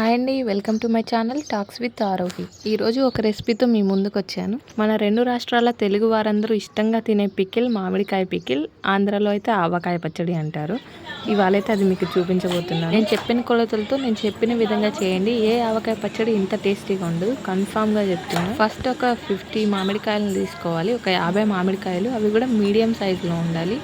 Hi అండి welcome to my channel talks with Arohi. ఈరోజు ఒక రెసిపీతో మీ ముందుకు వచ్చాను మన రెండు రాష్ట్రాల తెలుగు వారందరూ ఇష్టంగా తినే పికిల్ మామిడికాయ పికిల్ ఆంధ్రాలో అయితే ఆవకాయ పచ్చడి అంటారు. ఇవాళ అయితే అది మీకు చూపించబోతున్నాను. నేను చెప్పిన కొలతలతో నేను చెప్పిన విధంగా చేయండి. ఏ ఆవకాయ పచ్చడి ఇంత టేస్టీగా ఉండదు కన్ఫామ్గా చెప్తున్నాను. ఫస్ట్ ఒక ఫిఫ్టీ మామిడికాయలను తీసుకోవాలి. ఒక యాభై మామిడికాయలు అవి కూడా మీడియం సైజులో ఉండాలి.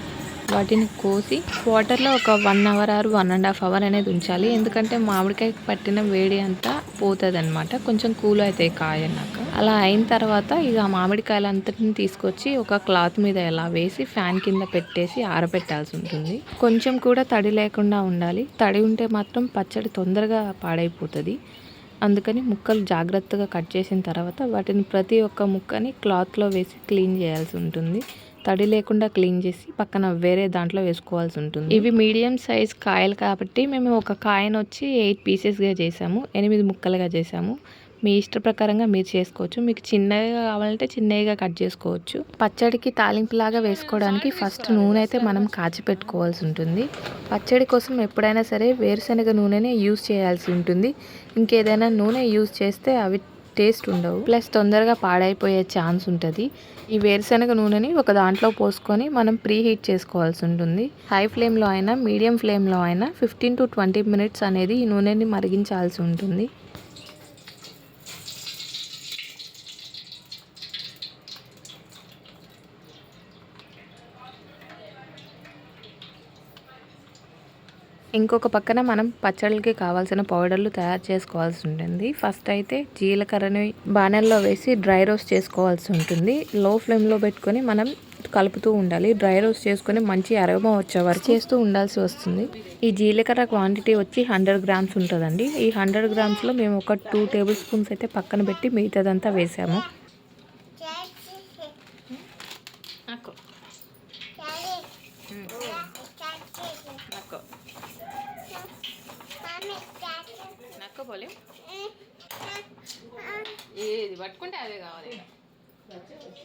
వాటిని కోసి వాటర్లో ఒక one hour or one and half hour అనేది ఉంచాలి. ఎందుకంటే మామిడికాయ పట్టిన వేడి అంతా పోతుంది అనమాట కొంచెం కూల్ అవుతాయి కాయ అన్నాక అలా అయిన తర్వాత ఇక ఆ మామిడికాయలు అంతటిని తీసుకొచ్చి ఒక క్లాత్ మీద ఎలా వేసి ఫ్యాన్ కింద పెట్టేసి ఆరబెట్టాల్సి ఉంటుంది. కొంచెం కూడా తడి లేకుండా ఉండాలి. తడి ఉంటే మాత్రం పచ్చడి తొందరగా పాడైపోతుంది. అందుకని ముక్కలు జాగ్రత్తగా కట్ చేసిన తర్వాత వాటిని ప్రతి ఒక్క ముక్కని క్లాత్లో వేసి క్లీన్ చేయాల్సి ఉంటుంది. తడి లేకుండా క్లీన్ చేసి పక్కన వేరే దాంట్లో వేసుకోవాల్సి ఉంటుంది. ఇవి మీడియం సైజ్ కాయలు కాబట్టి మేము ఒక కాయను వచ్చి ఎయిట్ పీసెస్గా చేసాము ఎనిమిది ముక్కలుగా చేసాము. మీ ఇష్ట ప్రకారంగా మీరు చేసుకోవచ్చు. మీకు చిన్నగా కావాలంటే చిన్నగా కట్ చేసుకోవచ్చు. పచ్చడికి తాలింపులాగా వేసుకోవడానికి ఫస్ట్ నూనె అయితే మనం కాచి పెట్టుకోవాల్సి ఉంటుంది. పచ్చడి కోసం ఎప్పుడైనా సరే వేరుశనగ నూనెనే యూజ్ చేయాల్సి ఉంటుంది. ఇంకేదైనా నూనె యూజ్ చేస్తే అవి టేస్ట్ ఉండవు. ప్లస్ తొందరగా పాడైపోయే ఛాన్స్ ఉంటుంది. ఈ వేరుశనగ నూనెని ఒక దాంట్లో పోసుకొని మనం ప్రీ హీట్ చేసుకోవాల్సి ఉంటుంది. హై ఫ్లేమ్లో అయినా మీడియం ఫ్లేమ్లో అయినా ఫిఫ్టీన్ టు ట్వంటీ మినిట్స్ అనేది ఈ నూనెని మరిగించాల్సి ఉంటుంది. ఇంకొక పక్కన మనం పచ్చళ్ళకి కావాల్సిన పౌడర్లు తయారు చేసుకోవాల్సి ఉంటుంది. ఫస్ట్ అయితే జీలకర్రని బాణల్లో వేసి డ్రై రోస్ట్ చేసుకోవాల్సి ఉంటుంది. లో ఫ్లేమ్లో పెట్టుకొని మనం కలుపుతూ ఉండాలి. డ్రై రోస్ట్ చేసుకొని మంచి అరవమ వచ్చే వరకు చేస్తూ ఉండాల్సి వస్తుంది. ఈ జీలకర్ర క్వాంటిటీ వచ్చి హండ్రెడ్ గ్రామ్స్ ఉంటుందండి. ఈ హండ్రెడ్ గ్రామ్స్లో మేము ఒక టూ టేబుల్ స్పూన్స్ అయితే పక్కన పెట్టి మిగతాదంతా వేసాము. పట్టుకోపోలేం ఏది పట్టుకుంటే అదే కావాలి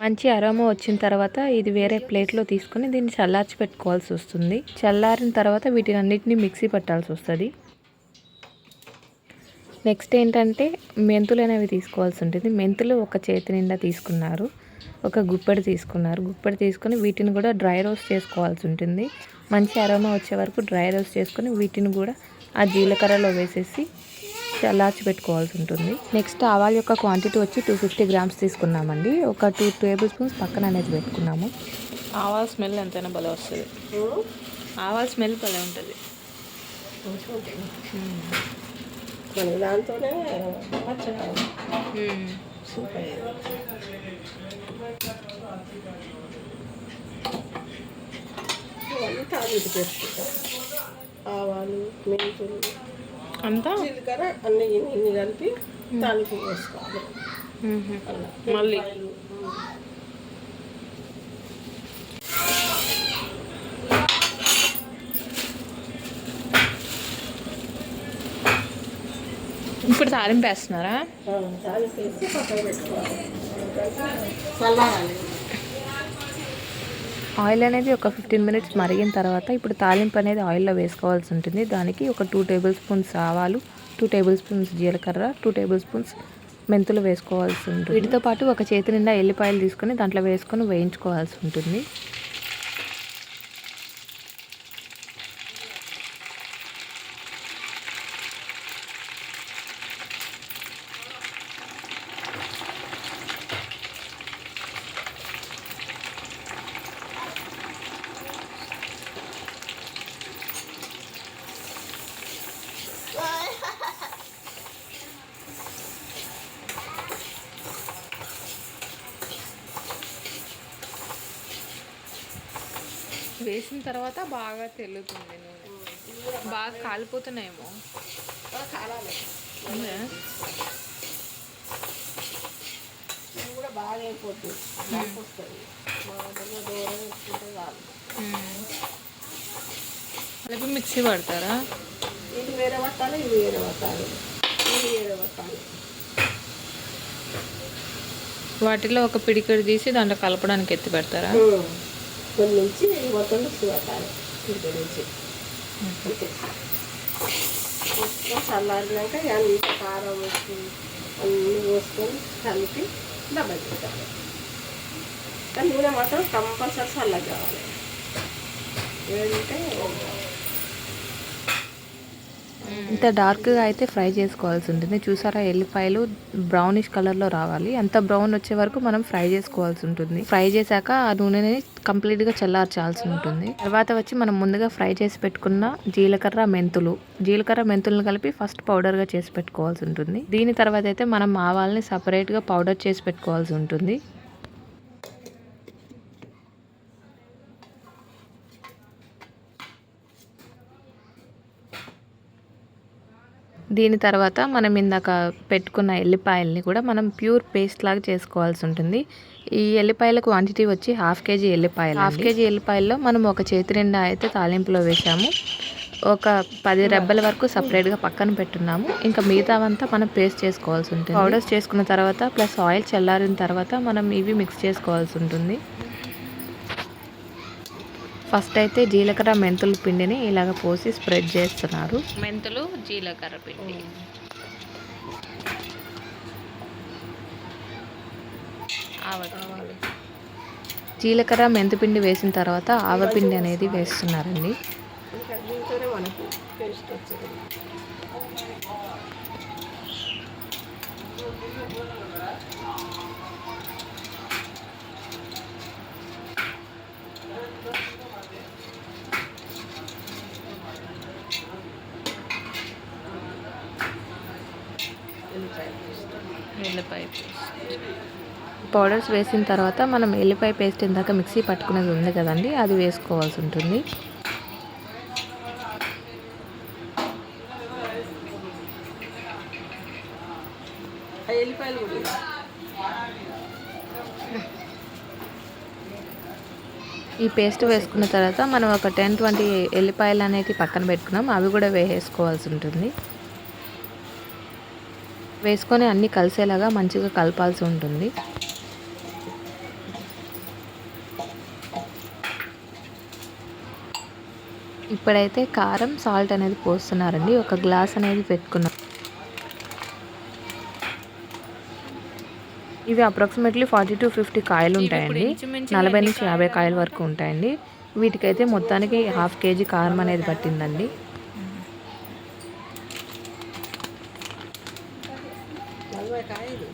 మంచి అరోమా వచ్చిన తర్వాత ఇది వేరే ప్లేట్లో తీసుకొని దీన్ని చల్లార్చి పెట్టుకోవాల్సి వస్తుంది. చల్లారిన తర్వాత వీటిని అన్నిటిని మిక్సీ పట్టాల్సి వస్తుంది. నెక్స్ట్ ఏంటంటే మెంతులు అనేవి తీసుకోవాల్సి ఉంటుంది. మెంతులు ఒక చేతి నిండా తీసుకున్నారు. ఒక గుప్పెడు తీసుకున్నారు. గుప్పెడు తీసుకొని వీటిని కూడా డ్రై రోస్ట్ చేసుకోవాల్సి ఉంటుంది. మంచి అరోమా వచ్చే వరకు డ్రై రోస్ట్ చేసుకొని వీటిని కూడా ఆ జీలకర్రలో వేసేసి చల్లార్చి పెట్టుకోవాల్సి ఉంటుంది. నెక్స్ట్ ఆవాల యొక్క క్వాంటిటీ వచ్చి టూ ఫిఫ్టీ గ్రామ్స్ తీసుకున్నామండి. ఒక టూ టేబుల్ స్పూన్స్ పక్కన అనేది పెట్టుకున్నాము. ఆవాల స్మెల్ ఎంతైనా భలే వస్తుంది. ఆవాల స్మెల్ భలే ఉంటుంది. మన దాంతోనే సూపర్. ఇవన్నీ తాలింపు చేసుకుంటాం. ఆవాలు మెంతులు. అంతా? జీలకర్ర అన్ని ఇన్ని కలిపి తాలింపు వేసుకోవాలి. మళ్ళీ? ఇప్పుడు తాలింపు వేస్తున్నారా? తాలింపు వేసి పక్కన పెట్టుకోవాలి. చల్లారాలి. ఆయిల్ అనేది ఒక ఫిఫ్టీన్ మినిట్స్ మరిగిన తర్వాత ఇప్పుడు తాలింపు అనేది ఆయిల్లో వేసుకోవాల్సి ఉంటుంది. దానికి ఒక టూ టేబుల్ స్పూన్స్ ఆవాలు టూ టేబుల్ స్పూన్స్ జీలకర్ర టూ టేబుల్ స్పూన్స్ మెంతులు వేసుకోవాల్సి ఉంటుంది. వీటితో పాటు ఒక చేతి నిండా ఎల్లిపాయలు తీసుకొని దాంట్లో వేసుకొని వేయించుకోవాల్సి ఉంటుంది. వేసిన తర్వాత బాగా తెల్లుతుంది నూనె. బాగా కాలిపోతున్నాయేమో. కాలాలి కూడా బాగా అయిపోతుంది అలాగే మిక్సీ పడతారా ఇది వేరే పట్టాలి ఇది వేరే పట్టాలి ఇది వేరే పట్టాలి వాటిలో ఒక పిడికెడు తీసి దాంట్లో కలపడానికి ఎత్తి పెడతారా? కొన్ని నుంచి మొత్తం పట్టాలి ఇక్కడ నుంచి. పోసుకొని చల్లారినాక అంత కారం ఉప్పు అన్నీ పోసుకొని కలిపి డబ్బా పెట్టాలి కానీ నూనె మాత్రం కంపల్సరీ చల్లగా కావాలి. ఏంటంటే ఇంత డార్క్గా అయితే ఫ్రై చేసుకోవాల్సి ఉంటుంది చూసారా ఎల్లిపాయలు బ్రౌనిష్ కలర్లో రావాలి. అంత బ్రౌన్ వచ్చే వరకు మనం ఫ్రై చేసుకోవాల్సి ఉంటుంది. ఫ్రై చేశాక ఆ నూనెని కంప్లీట్గా చల్లార్చాల్సి ఉంటుంది. తర్వాత వచ్చి మనం ముందుగా ఫ్రై చేసి పెట్టుకున్న జీలకర్ర మెంతులు. జీలకర్ర మెంతులను కలిపి ఫస్ట్ పౌడర్గా చేసి పెట్టుకోవాల్సి ఉంటుంది. దీని తర్వాత అయితే మనం ఆవాలని సపరేట్గా పౌడర్ చేసి పెట్టుకోవాల్సి ఉంటుంది. దీని తర్వాత మనం ఇందాక పెట్టుకున్న ఎల్లిపాయల్ని కూడా మనం ప్యూర్ పేస్ట్ లాగా చేసుకోవాల్సి ఉంటుంది. ఈ ఎల్లిపాయల క్వాంటిటీ వచ్చి హాఫ్ కేజీ ఎల్లిపాయలు హాఫ్ కేజీ ఎల్లిపాయల్లో మనం ఒక చేతి నిండా అయితే తాలింపులో వేసాము ఒక పది రెబ్బల వరకు సపరేట్గా పక్కన పెట్టున్నాము. ఇంకా మిగతావంతా మనం పేస్ట్ చేసుకోవాల్సి ఉంటుంది. పౌడర్స్ చేసుకున్న తర్వాత ప్లస్ ఆయిల్ చల్లారిన తర్వాత మనం ఇవి మిక్స్ చేసుకోవాల్సి ఉంటుంది. ఫస్ట్ అయితే జీలకర్ర మెంతుల పిండిని ఇలాగ పోసి స్ప్రెడ్ చేస్తున్నారు. మెంతులు జీలకర్ర పిండి. జీలకర్ర మెంతిపిండి వేసిన తర్వాత ఆవపిండి అనేది వేస్తున్నారండి. టేస్ట్ ఎల్లిపాయ పౌడర్స్ వేసిన తర్వాత మనం ఎల్లిపాయ పేస్ట్ ఇందాక మిక్సీ పట్టుకునేది ఉంది కదండి అది వేసుకోవాల్సి ఉంటుంది. ఈ పేస్ట్ వేసుకున్న తర్వాత మనం ఒక టెన్ ట్వంటీ ఎల్లిపాయలు అనేది పక్కన పెట్టుకున్నాం అవి కూడా వేసుకోవాల్సి ఉంటుంది. వేసుకొని అన్నీ కలిసేలాగా మంచిగా కలపాల్సి ఉంటుంది. ఇప్పుడైతే కారం సాల్ట్ అనేది పోస్తున్నారండి. ఒక గ్లాస్ అనేది పెట్టుకున్నాం. ఇవి అప్రాక్సిమేట్లీ ఫార్టీ టు ఫిఫ్టీ కాయలు ఉంటాయండి. నలభై నుంచి యాభై కాయల వరకు ఉంటాయండి. వీటికైతే మొత్తానికి హాఫ్ కేజీ కారం అనేది పట్టిందండి నలభై కాయలు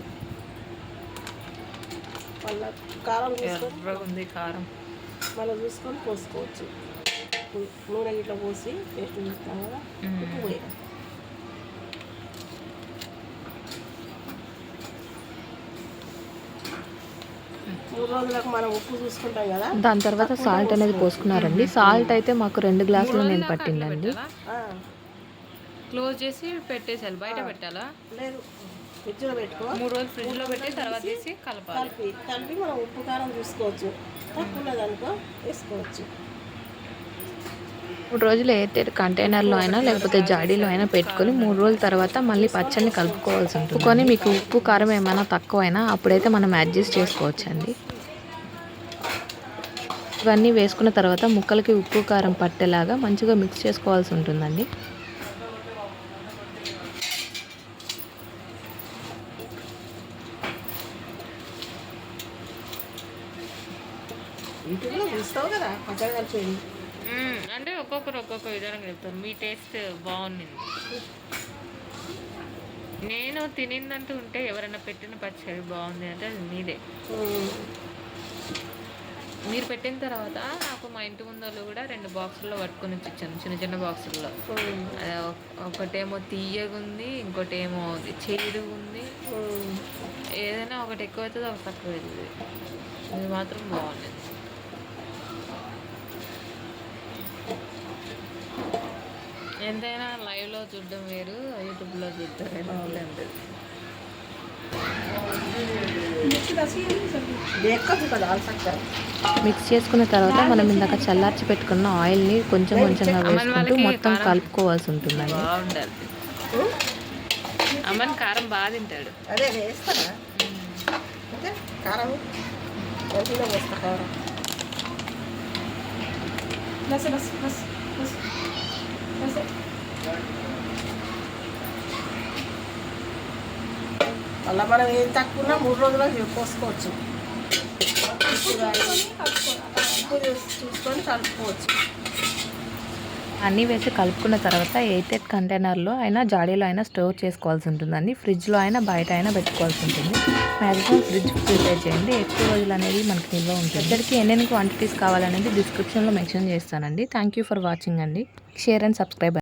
మళ్ళీ ఉంది కారం. మళ్ళీ చూసుకొని పోసుకోవచ్చు. నూనె ఇట్లా పోసి పేస్ట్ చూస్తాం కదా ఉప్పు మనం దాని తర్వాత సాల్ట్ అనేది పోసుకున్నారండి. సాల్ట్ అయితే మాకు రెండు గ్లాసులు నేను పట్టిందండి. క్లోజ్ చేసి పెట్టేసాలి బయట పెట్టాలా? లేదు. ఫ్రిడ్జ్లో పెట్టుకో. మూడు రోజులు ఫ్రిడ్జ్లో పెట్టి తర్వాత తీసి కలపాలి. కలిపి కలిపి మనం ఉప్పు కారం చూసుకోవచ్చు. తక్కువ ఉన్నదనుకో వేసుకోవచ్చు. మూడు రోజులు కంటైనర్లో అయినా లేకపోతే జాడీలో అయినా పెట్టుకొని మూడు రోజుల తర్వాత మళ్ళీ పచ్చడిని కలుపుకోవాల్సి ఉంటుంది. కొని మీకు ఉప్పు కారం ఏమైనా తక్కువైనా అప్పుడైతే మనం అడ్జస్ట్ చేసుకోవచ్చండి. ఇవన్నీ వేసుకున్న తర్వాత ముక్కలకి ఉప్పు కారం పట్టేలాగా మంచిగా మిక్స్ చేసుకోవాల్సి ఉంటుందండి. చూస్తావు కదా పచ్చడి కలిపేది. మ్మ్. అంటే ఒక్కొక్కరు ఒక్కొక్క విధానం చెప్తారు. మీ టేస్ట్ బాగుంది నేను తినిందంటూ ఉంటే ఎవరైనా పెట్టిన పచ్చడి బాగుంది అంటే అది మీదే. మీరు పెట్టిన తర్వాత నాకు మా ఇంటి ముందరు కూడా రెండు బాక్సుల్లో పట్టుకొని ఇచ్చాను చిన్న చిన్న బాక్సుల్లో. ఒకటేమో తీయగుంది ఇంకోటేమో చేదు ఉంది. ఏదైనా ఒకటి ఎక్కువ అవుతుంది ఒకటి తక్కువ అవుతుంది ఇది మాత్రం బాగుంది. ఎంతైనా లైవ్లో చూడడం వేరు యూట్యూబ్లో చూడడం ఉంటుంది మిక్స్ చేసుకున్న తర్వాత మనం ఇందాక చల్లార్చి పెట్టుకున్న ఆయిల్ని కొంచెం కొంచెంగా వేసుకుంటూ మొత్తం కలుపుకోవాల్సి ఉంటుందండి. బాగుండాలి. అమ్మని కారం బాగా తింటాడు. అదే వేస్తారా కారం అలా మనం ఏం తక్కువ మూడు రోజులు కోసుకోవచ్చు చూసుకొని కలుపుకోవచ్చు అన్నీ వేసి కలుపుకున్న తర్వాత ఎయిటెడ్ కంటైనర్లో అయినా జాడీలో అయినా స్టోర్ చేసుకోవాల్సి ఉంటుందండి ఫ్రిడ్జ్లో అయినా బయట అయినా పెట్టుకోవాల్సి ఉంటుంది. మ్యాక్సిమం ఫ్రిడ్జ్ ప్రిపేర్ చేయండి. ఎక్కువ రోజులు అనేది మనకి నిల్వ ఉంటుంది. ఇద్దరికి ఎన్నెన్ని క్వాంటిటీస్ కావాలనేది డిస్క్రిప్షన్లో మెన్షన్ చేస్తానండి. థ్యాంక్ యూ ఫర్ వాచింగ్ అండి. Share and subscribe